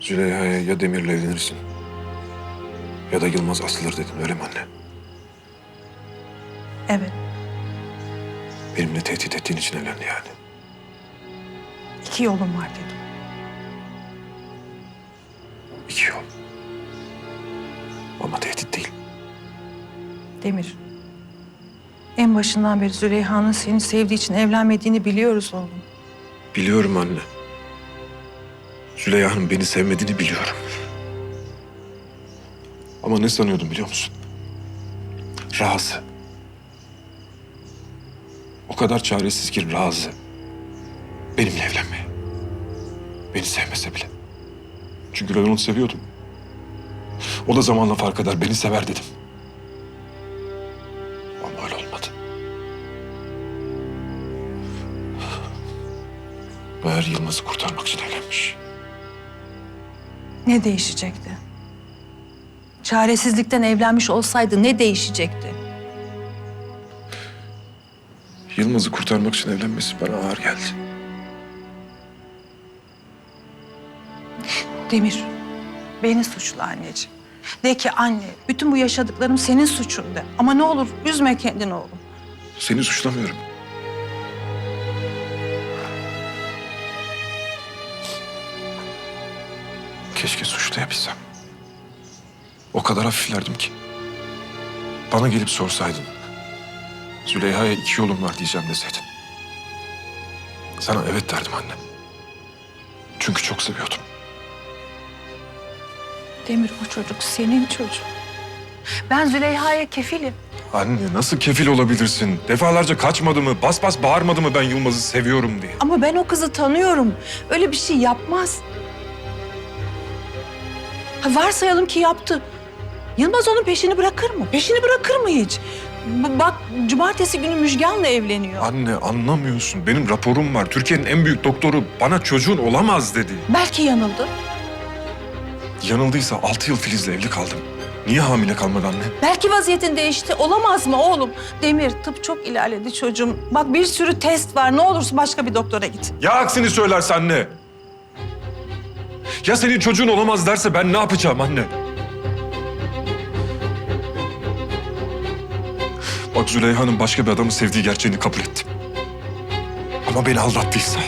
Züleyha'ya ya Demir'le evlenirsin ya da Yılmaz asılır dedim öyle mi anne? Evet. Benimle tehdit ettiğin için evlendi yani. iki yolum var dedim. İki yol. Ama tehdit değil. Demir. En başından beri Züleyha'nın seni sevdiği için evlenmediğini biliyoruz oğlum. Biliyorum anne. Züleyha'nın beni sevmediğini biliyorum. Ama ne sanıyordum biliyor musun? Razı. O kadar çaresiz ki razı. Benimle evlenmeye. Beni sevmese bile. Çünkü ben onu seviyordum. O da zamanla fark eder, beni sever dedim. Ama öyle olmadı. Meğer Yılmaz'ı kurtarmak için evlenmiş. Ne değişecekti? Çaresizlikten evlenmiş olsaydı ne değişecekti? Yılmaz'ı kurtarmak için evlenmesi bana ağır geldi. Demir, beni suçla anneciğim. De ki anne, bütün bu yaşadıklarım senin suçun de. Ama ne olur üzme kendini oğlum. Seni suçlamıyorum. Keşke suçlayabilsem. O kadar hafiflerdim ki. Bana gelip sorsaydın. Züleyha'ya iki yolum var diyeceğim deseydin. Sana evet derdim anne. Çünkü çok seviyordum. Demir o çocuk senin çocuğun. Ben Züleyha'ya kefilim. Anne nasıl kefil olabilirsin? Defalarca kaçmadı mı, bas bas bağırmadı mı ben Yılmaz'ı seviyorum diye? Ama ben o kızı tanıyorum. Öyle bir şey yapmaz. Ha, varsayalım ki yaptı. Yılmaz onun peşini bırakır mı? Peşini bırakır mı hiç? B- bak cumartesi günü Müjgan'la evleniyor. Anne anlamıyorsun. Benim raporum var. Türkiye'nin en büyük doktoru bana çocuğun olamaz dedi. Belki yanıldı. Yanıldıysa altı yıl Filiz'le evli kaldım. Niye hamile kalmadı anne? Belki vaziyetin değişti. Olamaz mı oğlum? Demir tıp çok ilerledi çocuğum. Bak bir sürü test var. Ne olursun başka bir doktora git. Ya aksini söylerse anne? Ya senin çocuğun olamaz derse ben ne yapacağım anne? Bak Züleyha'nın başka bir adamı sevdiği gerçeğini kabul ettim. Ama beni aldattıysa...